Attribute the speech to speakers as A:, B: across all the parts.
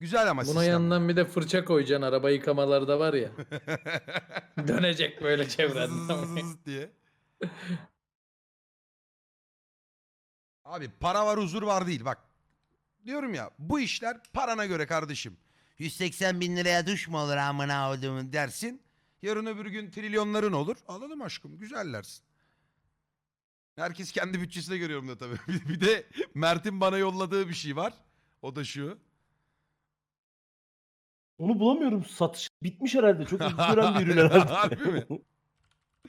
A: Güzel ama
B: Buna
A: sistem.
B: yanından bir de fırça koyacaksın araba yıkamaları da var ya. Dönecek böyle çevrende.
A: Diye. Abi para var huzur var değil bak. Diyorum ya bu işler parana göre kardeşim. 180 bin liraya duş mu olur amına koyduğumun dersin. Yarın öbür gün trilyonların olur. Alalım aşkım güzellersin. Herkes kendi bütçesine görüyorum da tabii. Bir- bir de Mert'in bana yolladığı bir şey var. O da şu.
C: Onu bulamıyorum. Satış bitmiş herhalde. Çok hızlı gören bir ürün herhalde.
A: Harbi mi?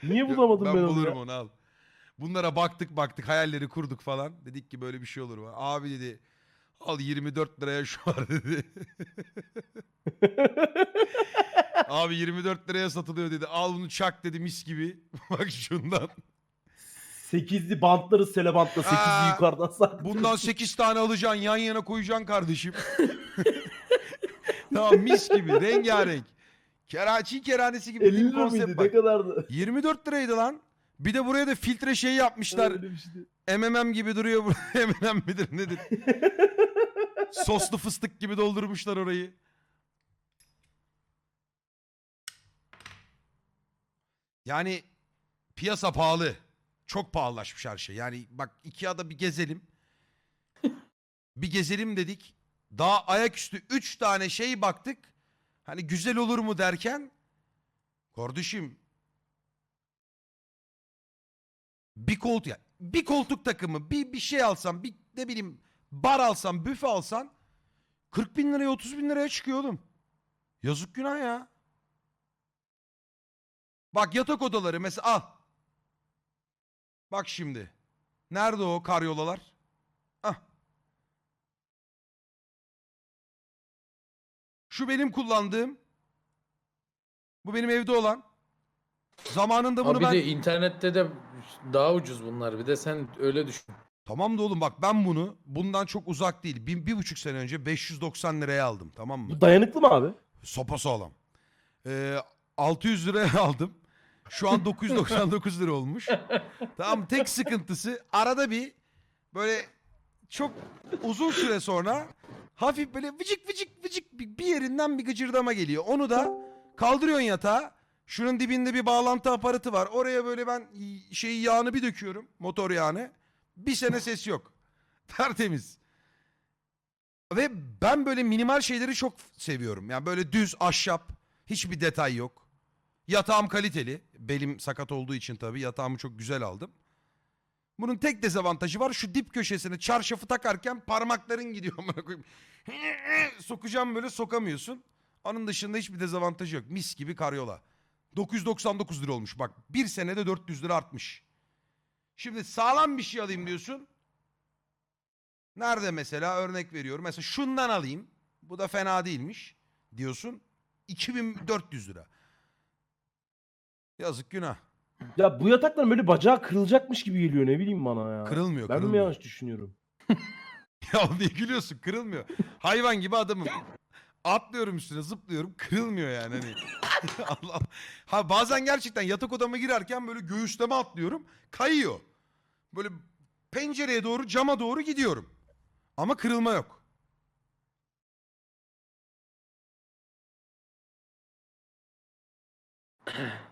C: Niye bulamadım ben,
A: ben
C: onu
A: bulurum
C: ya?
A: onu al. Bunlara baktık baktık hayalleri kurduk falan. Dedik ki böyle bir şey olur mu? Abi dedi al 24 liraya şu var dedi. Abi 24 liraya satılıyor dedi. Al bunu çak dedi mis gibi. Bak şundan.
C: Sekizli bantları sele bantla sekizli
A: Aa,
C: yukarıdan sak.
A: Bundan 8 tane alacaksın yan yana koyacaksın kardeşim. Tamam mis gibi rengarenk. Keraçi keranesi gibi
C: 50
A: bir
C: lira
A: konsept
C: mıydı?
A: bak.
C: Ne kadardı?
A: 24 liraydı lan. Bir de buraya da filtre şey yapmışlar.
C: Öyle bir şeydi.
A: MMM gibi duruyor bu. MMM midir nedir? Soslu fıstık gibi doldurmuşlar orayı. Yani piyasa pahalı. Çok pahalılaşmış her şey. Yani bak Ikea'da bir gezelim. bir gezelim dedik. Daha ayaküstü 3 tane şey baktık. Hani güzel olur mu derken kardeşim bir koltuk ya bir koltuk takımı bir bir şey alsam bir ne bileyim bar alsam büfe alsan 40 bin liraya 30 bin liraya çıkıyor oğlum. Yazık günah ya. Bak yatak odaları mesela al. Bak şimdi. Nerede o karyolalar? Şu benim kullandığım. Bu benim evde olan. Zamanında bunu
B: Abi
A: ben...
B: de internette de daha ucuz bunlar. Bir de sen öyle düşün.
A: Tamam da oğlum bak ben bunu bundan çok uzak değil. Bir, bir buçuk sene önce 590 liraya aldım tamam mı?
C: Bu dayanıklı mı abi?
A: Sopa sağlam. Ee, 600 liraya aldım. Şu an 999 lira olmuş. tamam tek sıkıntısı arada bir böyle çok uzun süre sonra hafif böyle vıcık vıcık vıcık bir yerinden bir gıcırdama geliyor. Onu da kaldırıyorsun yatağa. Şunun dibinde bir bağlantı aparatı var. Oraya böyle ben şeyi yağını bir döküyorum. Motor yağını. Bir sene ses yok. Tertemiz. Ve ben böyle minimal şeyleri çok seviyorum. Yani böyle düz ahşap. Hiçbir detay yok. Yatağım kaliteli. Belim sakat olduğu için tabii yatağımı çok güzel aldım. Bunun tek dezavantajı var. Şu dip köşesine çarşafı takarken parmakların gidiyor. amına koyayım. Sokacağım böyle sokamıyorsun. Onun dışında hiçbir dezavantajı yok. Mis gibi karyola. 999 lira olmuş bak. Bir senede 400 lira artmış. Şimdi sağlam bir şey alayım diyorsun. Nerede mesela örnek veriyorum. Mesela şundan alayım. Bu da fena değilmiş diyorsun. 2400 lira. Yazık günah.
C: Ya bu yatakların böyle bacağı kırılacakmış gibi geliyor ne bileyim bana ya.
A: Kırılmıyor,
C: Ben mi
A: kırılmıyor.
C: yanlış düşünüyorum?
A: Ya niye gülüyorsun? Kırılmıyor. Hayvan gibi adamım. Atlıyorum üstüne zıplıyorum. Kırılmıyor yani hani. Allah. Ha bazen gerçekten yatak odama girerken böyle göğüsleme atlıyorum. Kayıyor. Böyle pencereye doğru cama doğru gidiyorum. Ama kırılma yok.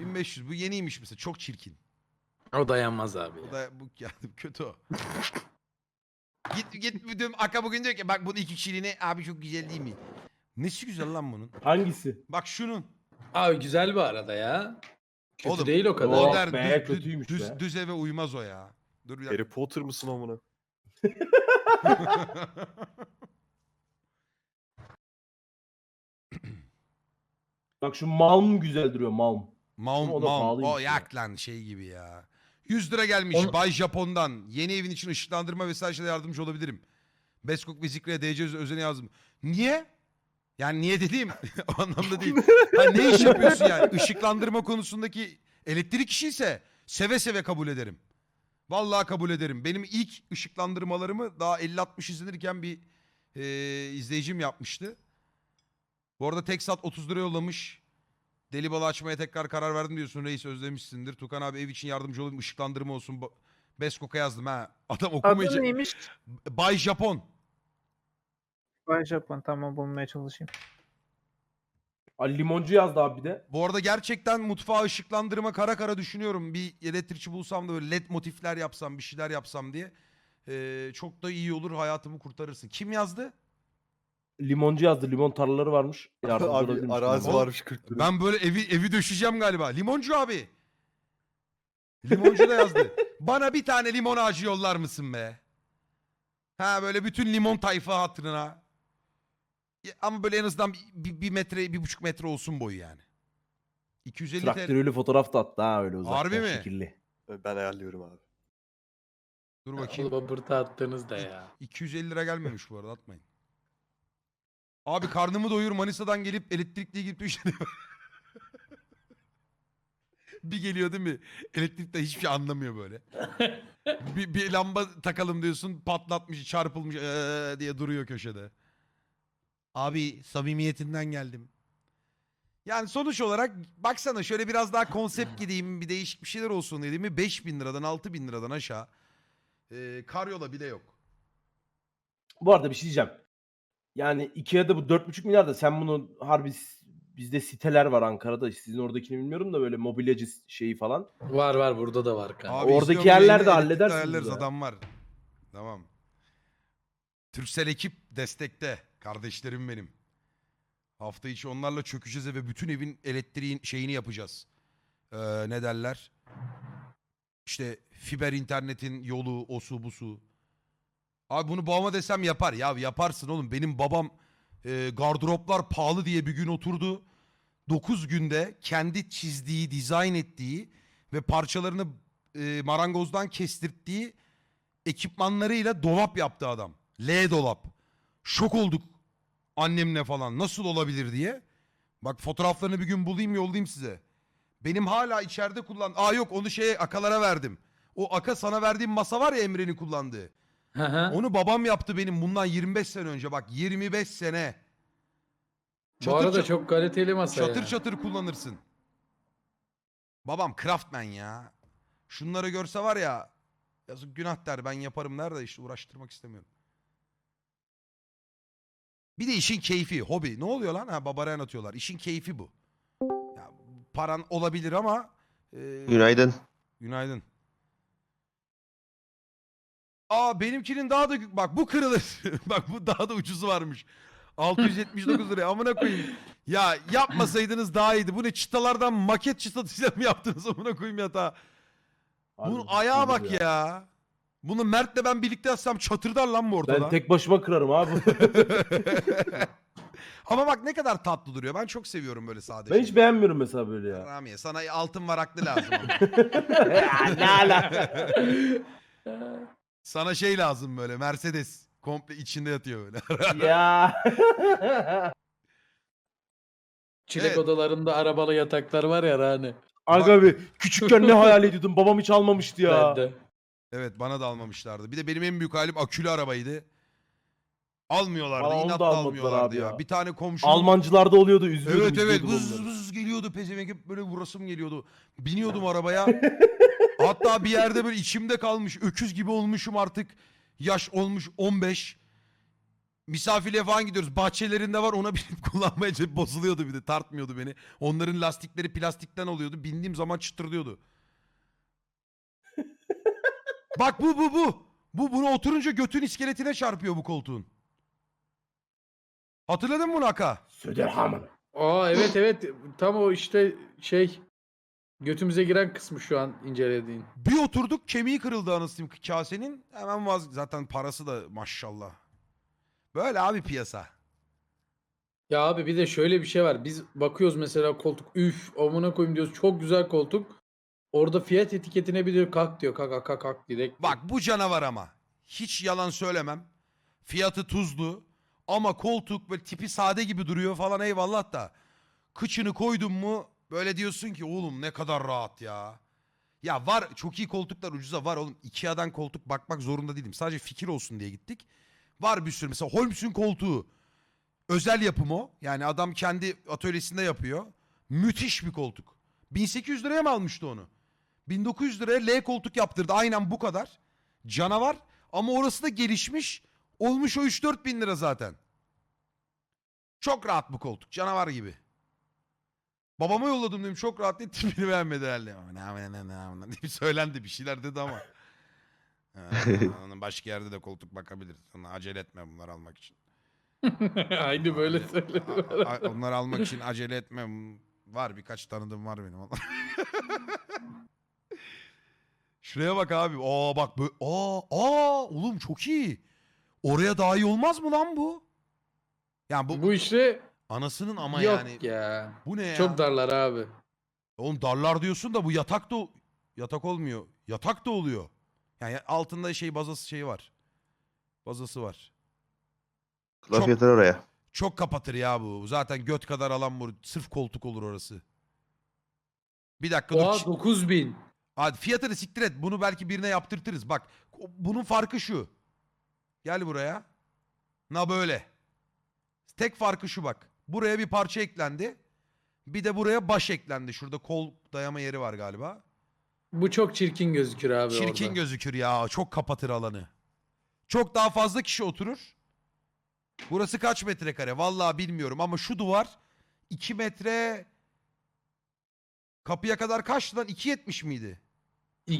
A: ...1500 bu yeniymiş mesela çok çirkin.
B: O dayanmaz abi.
A: Bu
B: ya.
A: da bu yani kötü o. git git müdüm Aka bugün diyor ki bak bunun iki kişiliğine abi çok güzel değil mi? Nesi güzel lan bunun?
C: Hangisi?
A: Bak şunun.
B: Abi güzel bu arada ya. Kötü
A: Oğlum,
B: değil o kadar.
C: Oh
A: Modern
C: be,
A: düz, düz,
C: kötüymüş
A: düz,
C: be.
A: düz eve uymaz o ya. Dur bir dakika.
D: Harry Potter mısın amına?
C: Bak şu Malm güzel duruyor Malm.
A: Maum,
C: O da
A: maum.
C: pahalıymış
A: O
C: ya.
A: yak lan şey gibi ya. 100 lira gelmiş
B: Onu-
A: Bay Japon'dan. Yeni evin için ışıklandırma vesaire şeylere yardımcı olabilirim. Beskok ve Zikre'ye DC öz- özene yazdım. Niye? Yani niye dediğim o anlamda değil. Ha, ne iş yapıyorsun yani? Işıklandırma konusundaki elektrik işi ise seve seve kabul ederim. Vallahi kabul ederim. Benim ilk ışıklandırmalarımı daha 50-60 izlenirken bir e, izleyicim yapmıştı. Bu arada Teksat 30 lira yollamış. Deli balı açmaya tekrar karar verdim diyorsun reis özlemişsindir. Tukan abi ev için yardımcı olayım ışıklandırma olsun. Ba- Beskok'a yazdım ha. Adam
E: Adı
A: okumayacak.
E: neymiş?
A: Bay Japon.
D: Sipariş yapın tamam bulmaya çalışayım.
C: Ali limoncu yazdı abi bir de.
A: Bu arada gerçekten mutfağı ışıklandırma kara kara düşünüyorum. Bir elektrikçi bulsam da böyle led motifler yapsam bir şeyler yapsam diye. Ee, çok da iyi olur hayatımı kurtarırsın. Kim yazdı?
C: Limoncu yazdı. Limon tarlaları varmış. Yardımcı
E: Abi
C: misin?
E: arazi varmış 40 lira.
A: Ben böyle evi evi döşeceğim galiba. Limoncu abi. Limoncu da yazdı. Bana bir tane limon ağacı yollar mısın be? Ha böyle bütün limon tayfa hatırına. Ya, Ama böyle en azından bir, bir, bir metre, bir buçuk metre olsun boyu yani. 250 TL.
C: Traktörüyle fotoğraf da attı ha öyle uzaktan
A: Harbi mi?
C: şekilli.
E: Ben ayarlıyorum abi.
A: Dur bakayım.
B: Oğlum bırta attığınızda ya.
A: 250 lira gelmemiş bu arada atmayın. Abi karnımı doyur Manisa'dan gelip elektrikli gidip düştü. bir geliyor değil mi? Elektrikte hiçbir şey anlamıyor böyle. bir, bir lamba takalım diyorsun patlatmış çarpılmış "Ee" diye duruyor köşede. Abi samimiyetinden geldim. Yani sonuç olarak baksana şöyle biraz daha konsept gideyim bir değişik bir şeyler olsun dediğimi 5000 liradan 6000 liradan aşağı. Ee, karyola bile yok.
C: Bu arada bir şey diyeceğim. Yani Ikea'da bu 4,5 milyar da sen bunu harbi bizde siteler var Ankara'da. Sizin oradakini bilmiyorum da böyle mobilyacı şeyi falan.
B: Var var burada da var kanka.
A: Abi
C: Oradaki
A: istiyorum
C: yerler de halledersiniz
A: ayarlarız,
C: ya.
A: adam var. Tamam. Türksel ekip destekte. Kardeşlerim benim. Hafta içi onlarla çökeceğiz ve bütün evin elektriğin şeyini yapacağız. Ee, ne derler? İşte fiber internetin yolu, osu busu. Abi bunu babama desem yapar. Ya yaparsın oğlum. Benim babam e, gardıroplar pahalı diye bir gün oturdu. 9 günde kendi çizdiği, dizayn ettiği ve parçalarını e, marangozdan kestirttiği ekipmanlarıyla dolap yaptı adam. L dolap. Şok olduk annemle falan. Nasıl olabilir diye. Bak fotoğraflarını bir gün bulayım yollayayım size. Benim hala içeride kullan... Aa yok onu şeye akalara verdim. O aka sana verdiğim masa var ya Emre'nin kullandığı.
B: Hı hı.
A: Onu babam yaptı benim bundan 25 sene önce. Bak 25 sene.
B: Bu arada
A: çat-
B: çok kaliteli masa
A: Çatır
B: ya.
A: çatır kullanırsın. Babam craftman ya. Şunları görse var ya yazık günah der ben yaparım der de işte uğraştırmak istemiyorum. Bir de işin keyfi, hobi. Ne oluyor lan? Ha babara anlatıyorlar. İşin keyfi bu. Ya, paran olabilir ama e,
F: Günaydın.
A: Günaydın. Aa benimkinin daha da bak bu kırılır. bak bu daha da ucuzu varmış. 679 liraya amına koyayım. Ya yapmasaydınız daha iyiydi. Bu ne çıtalardan maket çıtasıyla mı yaptınız amına koyayım yatağı?
C: Harbi
A: Bunun ayağa bak ya. Bunu Mert'le ben birlikte yatsam çatırdar lan bu ortada.
C: Ben tek başıma kırarım abi.
A: Ama bak ne kadar tatlı duruyor. Ben çok seviyorum böyle sade
C: ben hiç beğenmiyorum mesela böyle ya.
A: Ramiye sana altın varaklı lazım ama.
C: ne ala?
A: Sana şey lazım böyle Mercedes. Komple içinde yatıyor böyle.
C: ya.
B: Çilek
A: Evet.
B: odalarında arabalı yataklar var ya Rani.
C: Aga bir küçükken ne hayal ediyordum babam hiç almamıştı ya.
B: Ben de.
A: Evet bana da almamışlardı. Bir de benim en büyük halim akülü arabaydı. Almıyorlardı.
C: Bana onu da
A: inatla
C: almadılar
A: almıyorlardı
C: abi
A: ya.
C: ya.
A: Bir tane komşu.
C: Almancılarda oluyordu üzülüyordum.
A: Evet evet
C: izliyordum
A: vız
C: onları.
A: vız geliyordu pezevenk hep böyle vurasım geliyordu. Biniyordum arabaya. Hatta bir yerde böyle içimde kalmış. Öküz gibi olmuşum artık. Yaş olmuş 15. Misafirliğe falan gidiyoruz. Bahçelerinde var ona binip kullanmaya çalışıp bozuluyordu bir de tartmıyordu beni. Onların lastikleri plastikten oluyordu. Bindiğim zaman çıtırdıyordu. Bak bu bu bu. Bu bunu oturunca götün iskeletine çarpıyor bu koltuğun. Hatırladın mı bunu Aka?
C: Söderhammer.
B: Aa evet evet tam o işte şey götümüze giren kısmı şu an incelediğin.
A: Bir oturduk kemiği kırıldı anasını kasenin. Hemen vaz zaten parası da maşallah. Böyle abi piyasa.
B: Ya abi bir de şöyle bir şey var. Biz bakıyoruz mesela koltuk üf amına koyayım diyoruz. Çok güzel koltuk. Orada fiyat etiketine bir diyor kalk diyor. Kalk kalk kalk direkt.
A: Bak bu canavar ama. Hiç yalan söylemem. Fiyatı tuzlu. Ama koltuk böyle tipi sade gibi duruyor falan eyvallah da. Kıçını koydun mu böyle diyorsun ki oğlum ne kadar rahat ya. Ya var çok iyi koltuklar ucuza var oğlum. Ikea'dan koltuk bakmak zorunda değilim. Sadece fikir olsun diye gittik. Var bir sürü mesela Holmes'un koltuğu. Özel yapım o. Yani adam kendi atölyesinde yapıyor. Müthiş bir koltuk. 1800 liraya mı almıştı onu? 1900 liraya L koltuk yaptırdı. Aynen bu kadar. Canavar. Ama orası da gelişmiş. Olmuş o 3-4 bin lira zaten. Çok rahat bu koltuk. Canavar gibi. Babama yolladım dedim çok rahat değil tipini beğenmedi herhalde. Ama Ne ne ne ne ne diye bir söylendi bir şeyler dedi ama. Onun başka yerde de koltuk bakabilir. Ona acele etme bunlar almak için.
B: Aynı böyle
A: A- a- Onları almak için acele etme. Var birkaç tanıdığım var benim. Şuraya bak abi. Aa bak bu. Aa, aa oğlum çok iyi. Oraya daha iyi olmaz mı lan bu? Yani bu,
B: Bu işte
A: anasının ama
B: yok
A: yani.
B: ya.
A: Bu ne ya?
B: Çok darlar abi.
A: Oğlum darlar diyorsun da bu yatak da yatak olmuyor. Yatak da oluyor. Yani altında şey bazası şey var. Bazası var.
E: Laf
A: Çok-
E: yeter oraya.
A: Çok kapatır ya bu. Zaten göt kadar alan bu. Sırf koltuk olur orası. Bir dakika dur.
B: Oha 9000.
A: Hadi fiyatını siktir et. Bunu belki birine yaptırtırız. Bak o- bunun farkı şu. Gel buraya. Na böyle. Tek farkı şu bak. Buraya bir parça eklendi. Bir de buraya baş eklendi. Şurada kol dayama yeri var galiba.
B: Bu çok çirkin gözükür abi
A: Çirkin
B: orada.
A: gözükür ya. Çok kapatır alanı. Çok daha fazla kişi oturur. Burası kaç metrekare? Vallahi bilmiyorum ama şu duvar 2 metre kapıya kadar kaç lan? 2.70 miydi?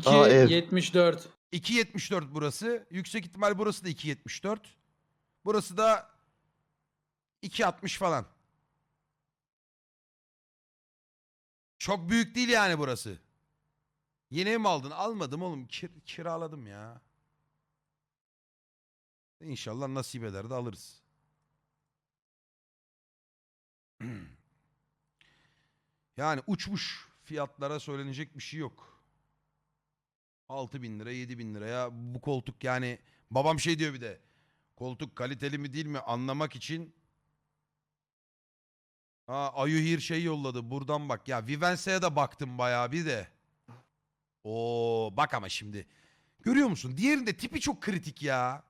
E: Aa, ev.
B: 2.74.
A: 2.74 burası. Yüksek ihtimal burası da 2.74. Burası da 2.60 falan. Çok büyük değil yani burası. Yeni mi aldın? Almadım oğlum. Kir- kiraladım ya. İnşallah nasip eder de alırız. yani uçmuş fiyatlara söylenecek bir şey yok. 6 bin lira 7 bin liraya bu koltuk yani babam şey diyor bir de koltuk kaliteli mi değil mi anlamak için ha Ayuhir şey yolladı buradan bak. Ya Vivense'ye de baktım bayağı bir de. Oo bak ama şimdi. Görüyor musun? Diğerinde tipi çok kritik ya.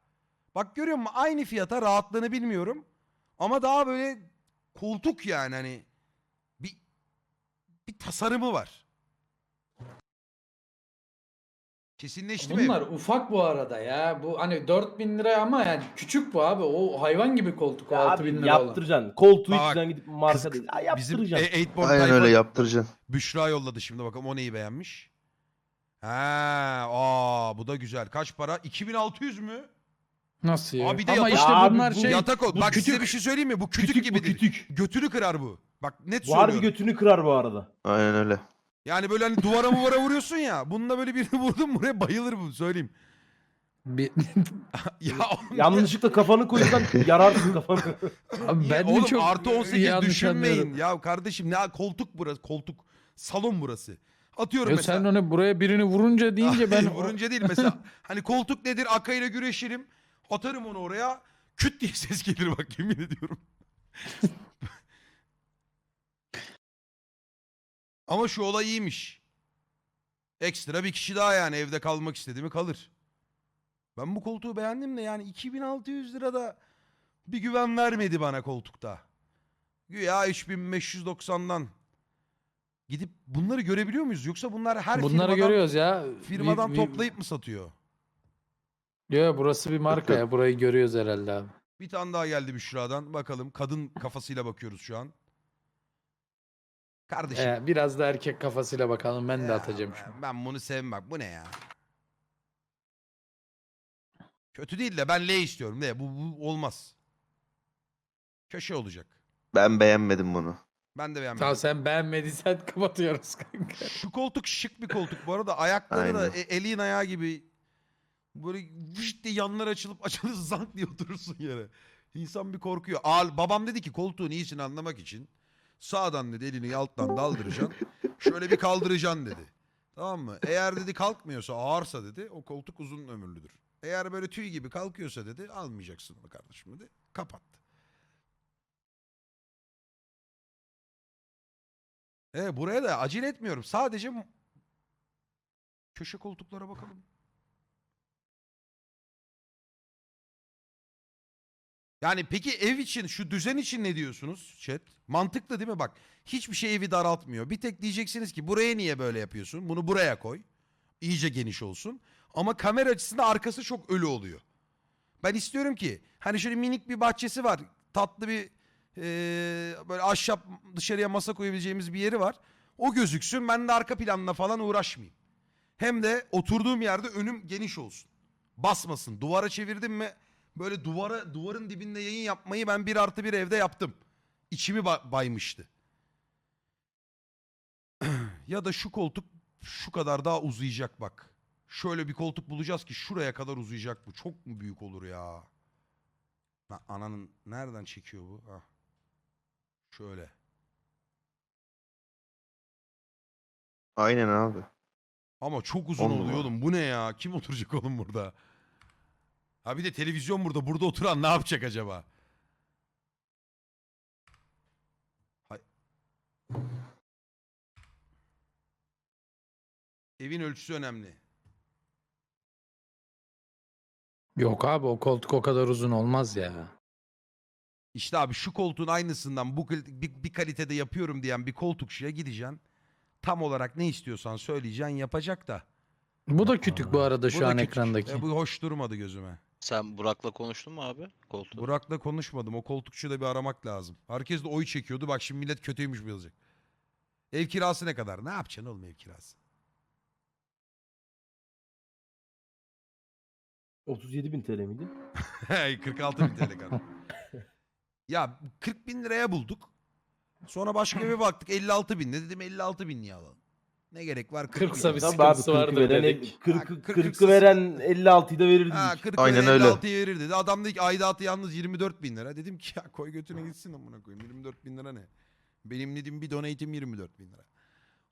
A: Bak görüyor musun? Aynı fiyata rahatlığını bilmiyorum. Ama daha böyle koltuk yani hani bir bir tasarımı var. Kesinleşti mi?
B: Bunlar ufak bu arada ya. Bu hani 4000 lira ama yani küçük bu abi. O hayvan gibi koltuk o
C: Ya
B: 6000
C: abi
B: lira olan.
C: yaptıracaksın. Koltuğu
A: Bak,
C: hiç yüzden gidip marka
A: Kız-
C: değil. Ya
A: Bizim
C: yaptıracaksın.
A: e-
E: Aynen öyle yaptıracaksın.
A: Büşra yolladı şimdi bakalım o neyi beğenmiş. Ha, aa bu da güzel. Kaç para? 2600 mü?
B: Nasıl ya?
A: Abi de
B: ama
A: yatak-
B: işte
C: Ya abi
B: bunlar
C: bu
B: şey
A: Yatak o.
C: bu
A: Bak size
C: kütük.
A: bir şey söyleyeyim mi? Bu kütük,
C: Kütük bu
A: gibidir.
C: kütük.
A: Götünü kırar bu. Bak net
C: Bu harbi
A: söylüyorum.
C: götünü kırar bu arada.
E: Aynen öyle.
A: Yani böyle hani duvara muvara vuruyorsun ya. Bununla böyle birini vurdun buraya bayılır bu söyleyeyim.
B: Bir-
A: ya oğlum,
C: Yanlışlıkla kafanı koyuyorsan yararsın kafanı.
B: Abi
A: ya
B: ben
A: oğlum
B: de çok
A: artı 18
B: yanlış
A: düşünmeyin.
B: anlıyorum.
A: Ya kardeşim ne koltuk burası koltuk. Salon burası. Atıyorum
B: Ya
A: mesela.
B: sen onu buraya birini vurunca deyince ben
A: vurunca değil mesela. hani koltuk nedir? Akayla güreşirim. Atarım onu oraya. Küt diye ses gelir bak yemin ediyorum. Ama şu olay iyiymiş. Ekstra bir kişi daha yani evde kalmak istedi mi kalır. Ben bu koltuğu beğendim de yani 2600 lirada bir güven vermedi bana koltukta. Güya 3590'dan. Gidip bunları görebiliyor muyuz? Yoksa bunlar her
B: bunları
A: firmadan,
B: görüyoruz ya.
A: firmadan
B: Vi- vi-
A: toplayıp mı satıyor?
B: Yo, burası bir marka ya. Burayı görüyoruz herhalde abi.
A: Bir tane daha geldi Büşra'dan. Bakalım kadın kafasıyla bakıyoruz şu an. Kardeşim.
B: Ee, biraz da erkek kafasıyla bakalım. Ben de
A: ya
B: atacağım
A: ben-
B: şimdi.
A: Ben bunu sevmem. Bak bu ne ya? Kötü değil de ben L istiyorum. Ne? Bu, bu olmaz. Köşe olacak.
E: Ben beğenmedim bunu.
A: Ben de beğenmedim.
B: Tamam sen beğenmediysen kapatıyoruz kanka.
A: Şu koltuk şık bir koltuk bu arada. Ayakları da
E: Aynen.
A: e- elin ayağı gibi böyle vışt diye yanlar açılıp açılır zank diye oturursun yere. İnsan bir korkuyor. Al, babam dedi ki koltuğun iyisini anlamak için sağdan dedi elini alttan daldıracaksın. Şöyle bir kaldıracaksın dedi. Tamam mı? Eğer dedi kalkmıyorsa ağırsa dedi o koltuk uzun ömürlüdür. Eğer böyle tüy gibi kalkıyorsa dedi almayacaksın onu kardeşim dedi. Kapattı. Evet buraya da acele etmiyorum. Sadece köşe koltuklara bakalım. Yani peki ev için şu düzen için ne diyorsunuz chat? Mantıklı değil mi bak? Hiçbir şey evi daraltmıyor. Bir tek diyeceksiniz ki buraya niye böyle yapıyorsun? Bunu buraya koy. İyice geniş olsun. Ama kamera açısında arkası çok ölü oluyor. Ben istiyorum ki hani şöyle minik bir bahçesi var. Tatlı bir Ee, böyle ahşap dışarıya masa koyabileceğimiz bir yeri var. O gözüksün ben de arka planla falan uğraşmayayım. Hem de oturduğum yerde önüm geniş olsun. Basmasın. Duvara çevirdim mi böyle duvara duvarın dibinde yayın yapmayı ben bir artı bir evde yaptım. İçimi ba- baymıştı. ya da şu koltuk şu kadar daha uzayacak bak. Şöyle bir koltuk bulacağız ki şuraya kadar uzayacak bu. Çok mu büyük olur ya? Lan ananın nereden çekiyor bu? Ha. Şöyle.
E: Aynen abi.
A: Ama çok uzun
E: On
A: oluyor oğlum. Bu ne ya? Kim oturacak oğlum burada? Ha bir de televizyon burada. Burada oturan ne yapacak acaba? Hay. Evin ölçüsü önemli.
B: Yok abi o koltuk o kadar uzun olmaz ya.
A: İşte abi şu koltuğun aynısından bu kal- bir, bir kalitede yapıyorum diyen bir koltukçuya gideceksin. Tam olarak ne istiyorsan söyleyeceksin yapacak da.
B: Bu da kütük bu arada
A: Bu
B: şu
A: da
B: an
A: küçük.
B: ekrandaki.
A: E, bu hoş durmadı gözüme.
F: Sen Burak'la konuştun mu abi? Koltuğu.
A: Burak'la konuşmadım. O koltukçuyu da bir aramak lazım. Herkes de oy çekiyordu. Bak şimdi millet kötüymüş bu yazacak. Ev kirası ne kadar? Ne yapacaksın oğlum ev kirası?
C: 37 bin TL miydi?
A: Hey, 46 bin TL kadar. ya 40 bin liraya bulduk. Sonra başka eve baktık 56 bin. Ne dedim 56 bin niye alalım? Ne gerek var 40
B: Kırksa
A: bin.
B: bir
C: Tabii abi
B: sıkıntısı
C: 40'ı
B: vardır
C: veren,
B: dedik.
C: 40,
A: Ha, 40
C: 40'ı
A: kırksız.
C: veren 56'yı da verirdik.
A: Ha 40
E: Aynen
A: Aynen
E: öyle.
A: 56'yı verir dedi. Adam dedi ki aidatı yalnız 24 bin lira. Dedim ki ya koy götüne gitsin amına koyayım. 24 bin lira ne? Benim dedim bir donate'im 24 bin lira.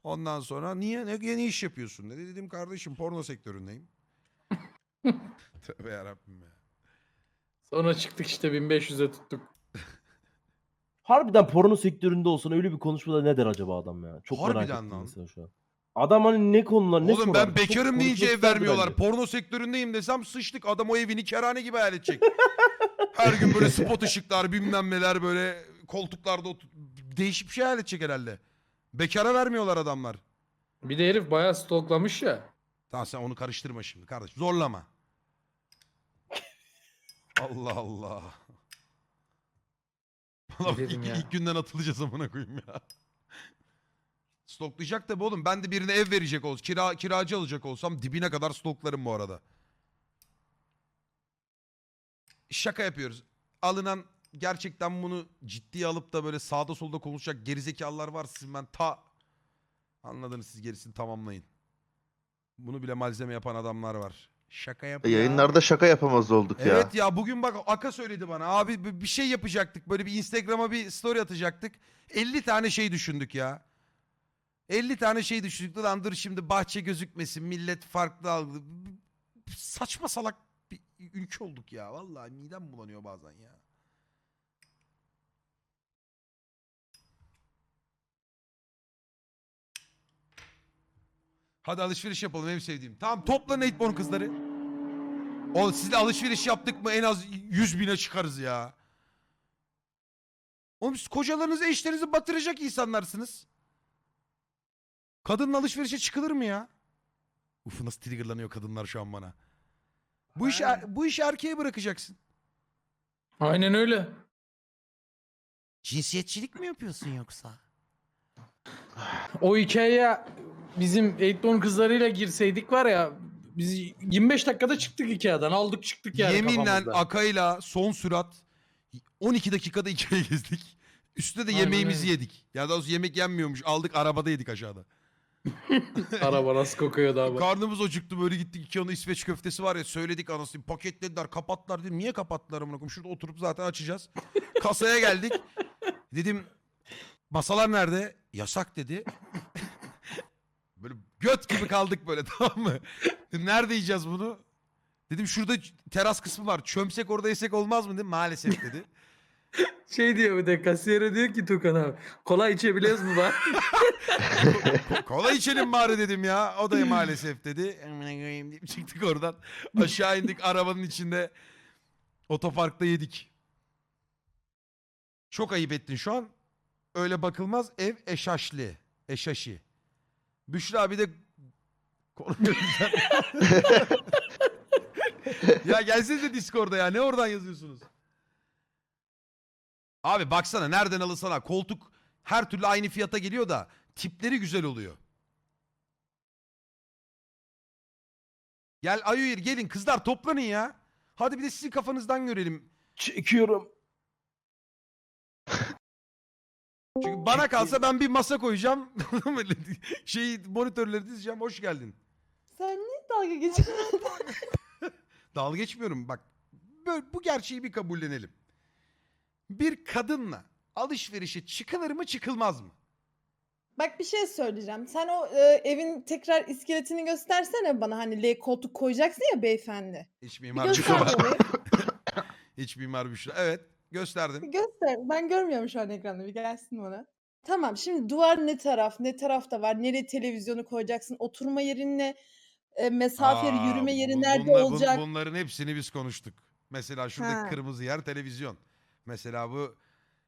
A: Ondan sonra niye ne yeni iş yapıyorsun dedi. Dedim kardeşim porno sektöründeyim. Tövbe yarabbim ya.
B: Sonra çıktık işte 1500'e tuttuk.
C: Harbiden porno sektöründe olsan öyle bir konuşmada ne der acaba adam ya? Çok merak
A: Harbiden
C: ettim
A: lan.
C: mesela şu an. Adam hani ne konular ne
A: Oğlum
C: sorar?
A: ben
C: Çok
A: bekarım deyince ev vermiyorlar.
C: bence.
A: Porno sektöründeyim desem sıçtık. Adam o evini kerhane gibi hayal edecek. Her gün böyle spot ışıklar bilmem neler böyle koltuklarda otur- değişik bir şey hayal edecek herhalde. Bekara vermiyorlar adamlar.
B: Bir de herif bayağı stoklamış ya.
A: Tamam sen onu karıştırma şimdi kardeş. Zorlama. Allah Allah. Valla
B: Ne dedim
A: ilk,
B: ya?
A: ilk günden atılacağız amına koyayım ya. Stoklayacak da bu oğlum. Ben de birine ev verecek olsam, kira, kiracı alacak olsam dibine kadar stoklarım bu arada. Şaka yapıyoruz. Alınan gerçekten bunu ciddiye alıp da böyle sağda solda konuşacak gerizekalılar var sizin ben ta anladınız siz gerisini tamamlayın. Bunu bile malzeme yapan adamlar var. Şaka yap
E: E,
A: ya.
E: Yayınlarda şaka yapamaz olduk ya.
A: Evet ya bugün bak Aka söyledi bana. Abi bir şey yapacaktık. Böyle bir Instagram'a bir story atacaktık. 50 tane şey düşündük ya. 50 tane şey düşündük. Lan dur şimdi bahçe gözükmesin. Millet farklı algı. Saçma salak bir ülke olduk ya. Vallahi midem bulanıyor bazen ya. Hadi alışveriş yapalım en sevdiğim. Tamam topla Nateborn kızları. O sizle alışveriş yaptık mı en az 100 bine çıkarız ya. Oğlum siz kocalarınızı eşlerinizi batıracak insanlarsınız. Kadınla alışverişe çıkılır mı ya? Uf nasıl triggerlanıyor kadınlar şu an bana. Bu işi er- bu işi erkeğe bırakacaksın.
B: Aynen öyle.
A: Cinsiyetçilik mi yapıyorsun yoksa?
B: O hikayeye bizim Eğitim kızlarıyla girseydik var ya biz 25 dakikada çıktık Ikea'dan aldık çıktık yani
A: Yeminle
B: kafamızda.
A: Akay'la son sürat 12 dakikada Ikea'ya gezdik. Üstüne de
B: Aynen
A: yemeğimizi
B: öyle.
A: yedik. Ya daha doğrusu yemek yenmiyormuş. Aldık arabada yedik aşağıda.
B: Araba nasıl kokuyordu abi.
A: Karnımız acıktı böyle gittik Ikea'nın İsveç köftesi var ya söyledik anasını paketlediler kapattılar dedim niye kapattılar amına koyayım şurada oturup zaten açacağız. Kasaya geldik dedim masalar nerede yasak dedi. böyle göt gibi kaldık böyle tamam mı? Dedim, nerede yiyeceğiz bunu? Dedim şurada teras kısmı var çömsek orada yesek olmaz mı dedim maalesef dedi.
B: Şey diyor bir de kasiyere diyor ki Tukan abi kola içebiliyoruz mu bak?
A: Kola içelim bari dedim ya. O da maalesef dedi. Çıktık oradan. Aşağı indik arabanın içinde. Otoparkta yedik. Çok ayıp ettin şu an. Öyle bakılmaz. Ev eşaşlı. Eşaşi. Büşra abi de ya gelsenize Discord'a ya. Ne oradan yazıyorsunuz? Abi baksana nereden alırsana koltuk her türlü aynı fiyata geliyor da tipleri güzel oluyor. Gel Ayuir gelin kızlar toplanın ya. Hadi bir de sizin kafanızdan görelim.
C: Çekiyorum.
A: Çünkü bana kalsa ben bir masa koyacağım. şeyi monitörleri dizeceğim. Hoş geldin.
G: Sen niye dalga geçiyorsun?
A: Dalga geçmiyorum bak. Böyle, bu gerçeği bir kabullenelim. Bir kadınla alışverişe çıkılır mı çıkılmaz mı?
G: Bak bir şey söyleyeceğim. Sen o e, evin tekrar iskeletini göstersene bana. Hani L koltuk koyacaksın ya beyefendi.
A: İç
G: Bir
A: mimar
G: göster
A: Büşra.
G: orayı.
A: İç mimar Büşra. Evet gösterdim.
G: Bir göster. Ben görmüyorum şu an ekranda. Bir gelsin bana. Tamam şimdi duvar ne taraf? Ne tarafta var? Nereye televizyonu koyacaksın? Oturma yerin ne? E, mesafe,
A: Aa,
G: yürüme yeri
A: bu-
G: nerede
A: bunla- bu-
G: olacak?
A: bunların hepsini biz konuştuk. Mesela şuradaki
G: Ha.
A: kırmızı yer televizyon. Mesela bu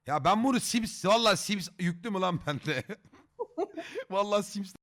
A: ya ben bunu Sims valla Sims yüklü mü lan bende? Valla Sims